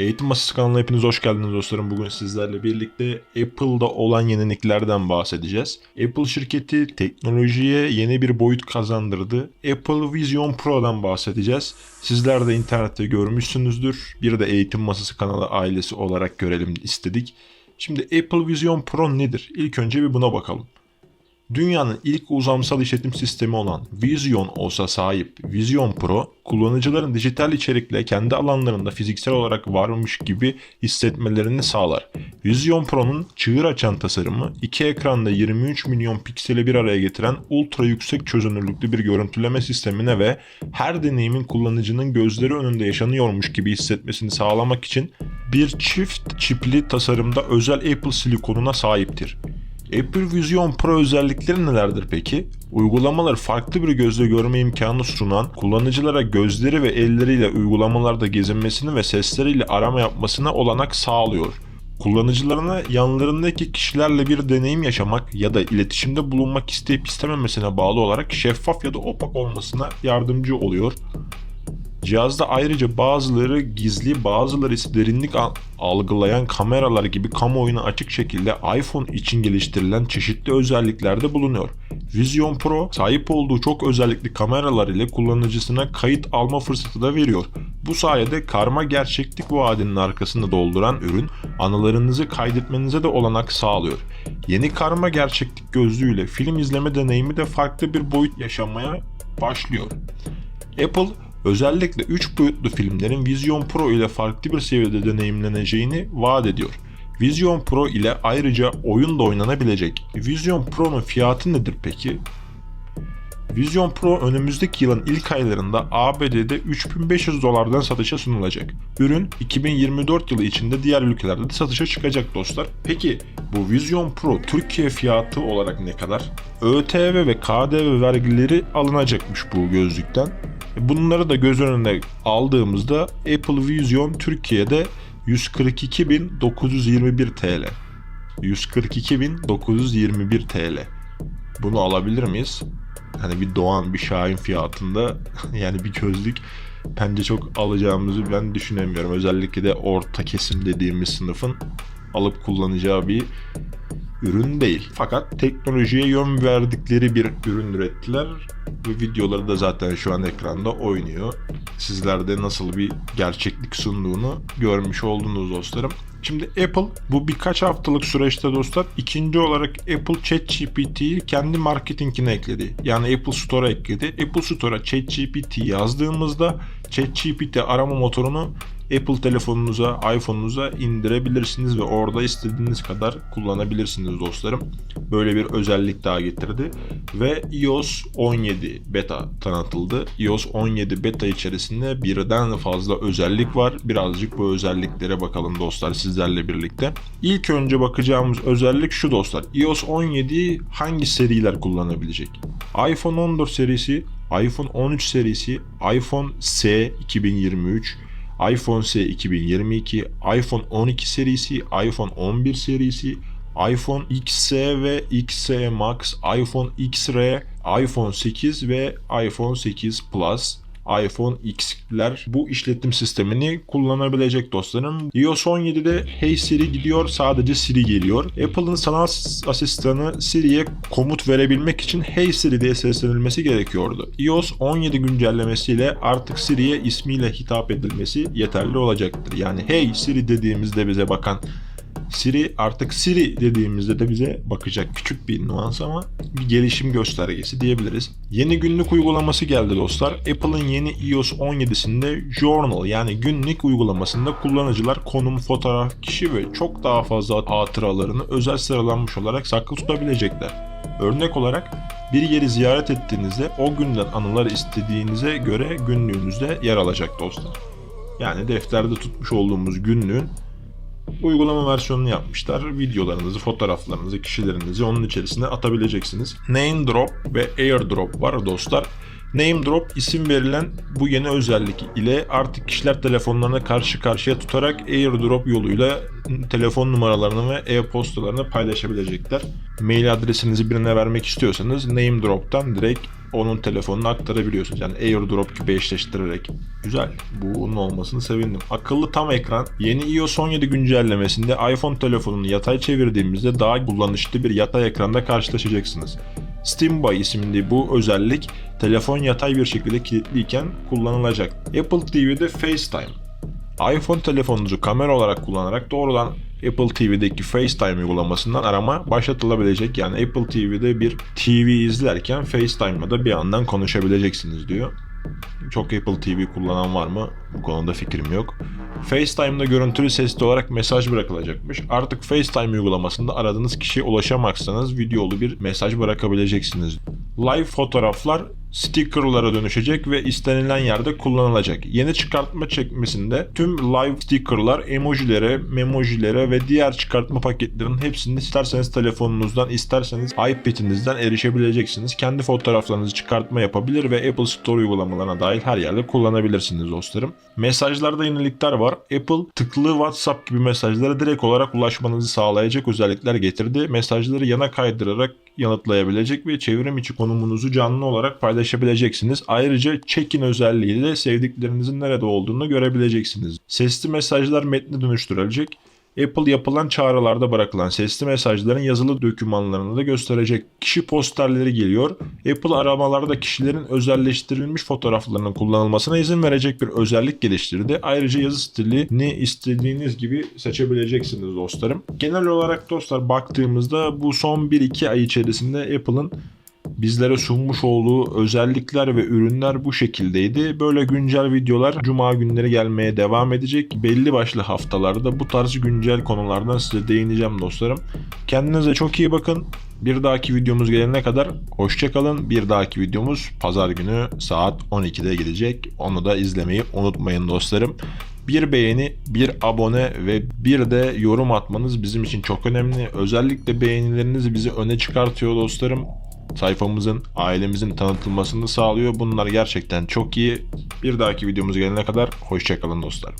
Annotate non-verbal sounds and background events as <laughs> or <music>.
Eğitim Masası kanalına hepiniz hoş geldiniz dostlarım. Bugün sizlerle birlikte Apple'da olan yeniliklerden bahsedeceğiz. Apple şirketi teknolojiye yeni bir boyut kazandırdı. Apple Vision Pro'dan bahsedeceğiz. Sizler de internette görmüşsünüzdür. Bir de Eğitim Masası kanalı ailesi olarak görelim istedik. Şimdi Apple Vision Pro nedir? İlk önce bir buna bakalım. Dünyanın ilk uzamsal işletim sistemi olan Vision OS'a sahip Vision Pro, kullanıcıların dijital içerikle kendi alanlarında fiziksel olarak varmış gibi hissetmelerini sağlar. Vision Pro'nun çığır açan tasarımı, iki ekranda 23 milyon pikseli bir araya getiren ultra yüksek çözünürlüklü bir görüntüleme sistemine ve her deneyimin kullanıcının gözleri önünde yaşanıyormuş gibi hissetmesini sağlamak için bir çift çipli tasarımda özel Apple silikonuna sahiptir. Apple Vision Pro özellikleri nelerdir peki? Uygulamalar farklı bir gözle görme imkanı sunan, kullanıcılara gözleri ve elleriyle uygulamalarda gezinmesini ve sesleriyle arama yapmasına olanak sağlıyor. Kullanıcılarına yanlarındaki kişilerle bir deneyim yaşamak ya da iletişimde bulunmak isteyip istememesine bağlı olarak şeffaf ya da opak olmasına yardımcı oluyor. Cihazda ayrıca bazıları gizli, bazıları ise derinlik al- algılayan kameralar gibi kamuoyuna açık şekilde iPhone için geliştirilen çeşitli özelliklerde bulunuyor. Vision Pro sahip olduğu çok özellikli kameralar ile kullanıcısına kayıt alma fırsatı da veriyor. Bu sayede karma gerçeklik vaadinin arkasında dolduran ürün anılarınızı kaydetmenize de olanak sağlıyor. Yeni karma gerçeklik gözlüğüyle film izleme deneyimi de farklı bir boyut yaşamaya başlıyor. Apple özellikle 3 boyutlu filmlerin Vision Pro ile farklı bir seviyede deneyimleneceğini vaat ediyor. Vision Pro ile ayrıca oyun da oynanabilecek. Vision Pro'nun fiyatı nedir peki? Vision Pro önümüzdeki yılın ilk aylarında ABD'de 3500 dolardan satışa sunulacak. Ürün 2024 yılı içinde diğer ülkelerde de satışa çıkacak dostlar. Peki bu Vision Pro Türkiye fiyatı olarak ne kadar? ÖTV ve KDV vergileri alınacakmış bu gözlükten. Bunları da göz önüne aldığımızda Apple Vision Türkiye'de 142.921 TL. 142.921 TL. Bunu alabilir miyiz? Hani bir Doğan, bir Şahin fiyatında <laughs> yani bir gözlük bence çok alacağımızı ben düşünemiyorum. Özellikle de orta kesim dediğimiz sınıfın alıp kullanacağı bir ürün değil. Fakat teknolojiye yön verdikleri bir ürün ürettiler. Ve videoları da zaten şu an ekranda oynuyor. Sizler de nasıl bir gerçeklik sunduğunu görmüş oldunuz dostlarım. Şimdi Apple bu birkaç haftalık süreçte dostlar ikinci olarak Apple ChatGPT'yi kendi marketingine ekledi. Yani Apple Store'a ekledi. Apple Store'a ChatGPT yazdığımızda ChatGPT arama motorunu Apple telefonunuza, iPhone'unuza indirebilirsiniz ve orada istediğiniz kadar kullanabilirsiniz dostlarım. Böyle bir özellik daha getirdi. Ve iOS 17 beta tanıtıldı. iOS 17 beta içerisinde birden fazla özellik var. Birazcık bu özelliklere bakalım dostlar sizlerle birlikte. İlk önce bakacağımız özellik şu dostlar. iOS 17 hangi seriler kullanabilecek? iPhone 14 serisi, iPhone 13 serisi, iPhone S 2023, iPhone SE 2022, iPhone 12 serisi, iPhone 11 serisi, iPhone XS ve XS Max, iPhone XR, iPhone 8 ve iPhone 8 Plus, iPhone X'ler bu işletim sistemini kullanabilecek dostlarım. iOS 17'de Hey Siri gidiyor sadece Siri geliyor. Apple'ın sanal asistanı Siri'ye komut verebilmek için Hey Siri diye seslenilmesi gerekiyordu. iOS 17 güncellemesiyle artık Siri'ye ismiyle hitap edilmesi yeterli olacaktır. Yani Hey Siri dediğimizde bize bakan Siri artık Siri dediğimizde de bize bakacak küçük bir nuans ama bir gelişim göstergesi diyebiliriz. Yeni günlük uygulaması geldi dostlar. Apple'ın yeni iOS 17'sinde Journal yani günlük uygulamasında kullanıcılar konum, fotoğraf, kişi ve çok daha fazla hatıralarını özel sıralanmış olarak saklı tutabilecekler. Örnek olarak bir yeri ziyaret ettiğinizde o günden anılar istediğinize göre günlüğünüzde yer alacak dostlar. Yani defterde tutmuş olduğumuz günlüğün uygulama versiyonunu yapmışlar. Videolarınızı, fotoğraflarınızı, kişilerinizi onun içerisine atabileceksiniz. Name Drop ve Airdrop var dostlar. Name Drop isim verilen bu yeni özellik ile artık kişiler telefonlarına karşı karşıya tutarak AirDrop yoluyla telefon numaralarını ve e-postalarını paylaşabilecekler. Mail adresinizi birine vermek istiyorsanız Name Drop'tan direkt onun telefonunu aktarabiliyorsunuz. Yani AirDrop gibi eşleştirerek. Güzel. Bunun olmasını sevindim. Akıllı tam ekran. Yeni iOS 17 güncellemesinde iPhone telefonunu yatay çevirdiğimizde daha kullanışlı bir yatay ekranda karşılaşacaksınız. SteamBuy isimli bu özellik telefon yatay bir şekilde kilitliyken kullanılacak. Apple TV'de FaceTime. iPhone telefonunuzu kamera olarak kullanarak doğrudan Apple TV'deki FaceTime uygulamasından arama başlatılabilecek. Yani Apple TV'de bir TV izlerken FaceTime'la da bir yandan konuşabileceksiniz diyor. Çok Apple TV kullanan var mı? Bu konuda fikrim yok. FaceTime'da görüntülü sesli olarak mesaj bırakılacakmış. Artık FaceTime uygulamasında aradığınız kişiye ulaşamazsanız videolu bir mesaj bırakabileceksiniz. Live fotoğraflar stickerlara dönüşecek ve istenilen yerde kullanılacak. Yeni çıkartma çekmesinde tüm live stickerlar emojilere, memojilere ve diğer çıkartma paketlerinin hepsini isterseniz telefonunuzdan isterseniz iPad'inizden erişebileceksiniz. Kendi fotoğraflarınızı çıkartma yapabilir ve Apple Store uygulamalarına dahil her yerde kullanabilirsiniz dostlarım. Mesajlarda yenilikler var. Apple tıklı WhatsApp gibi mesajlara direkt olarak ulaşmanızı sağlayacak özellikler getirdi. Mesajları yana kaydırarak yanıtlayabilecek ve çevrim içi konumunuzu canlı olarak paylaşabileceksiniz. Ayrıca check-in özelliğiyle sevdiklerinizin nerede olduğunu görebileceksiniz. Sesli mesajlar metne dönüştürülecek. Apple yapılan çağrılarda bırakılan sesli mesajların yazılı dokümanlarını da gösterecek. Kişi posterleri geliyor. Apple aramalarda kişilerin özelleştirilmiş fotoğraflarının kullanılmasına izin verecek bir özellik geliştirdi. Ayrıca yazı stilini istediğiniz gibi seçebileceksiniz dostlarım. Genel olarak dostlar baktığımızda bu son 1-2 ay içerisinde Apple'ın bizlere sunmuş olduğu özellikler ve ürünler bu şekildeydi. Böyle güncel videolar cuma günleri gelmeye devam edecek. Belli başlı haftalarda bu tarz güncel konulardan size değineceğim dostlarım. Kendinize çok iyi bakın. Bir dahaki videomuz gelene kadar hoşçakalın. Bir dahaki videomuz pazar günü saat 12'de gelecek. Onu da izlemeyi unutmayın dostlarım. Bir beğeni, bir abone ve bir de yorum atmanız bizim için çok önemli. Özellikle beğenileriniz bizi öne çıkartıyor dostlarım sayfamızın, ailemizin tanıtılmasını sağlıyor. Bunlar gerçekten çok iyi. Bir dahaki videomuz gelene kadar hoşçakalın dostlar.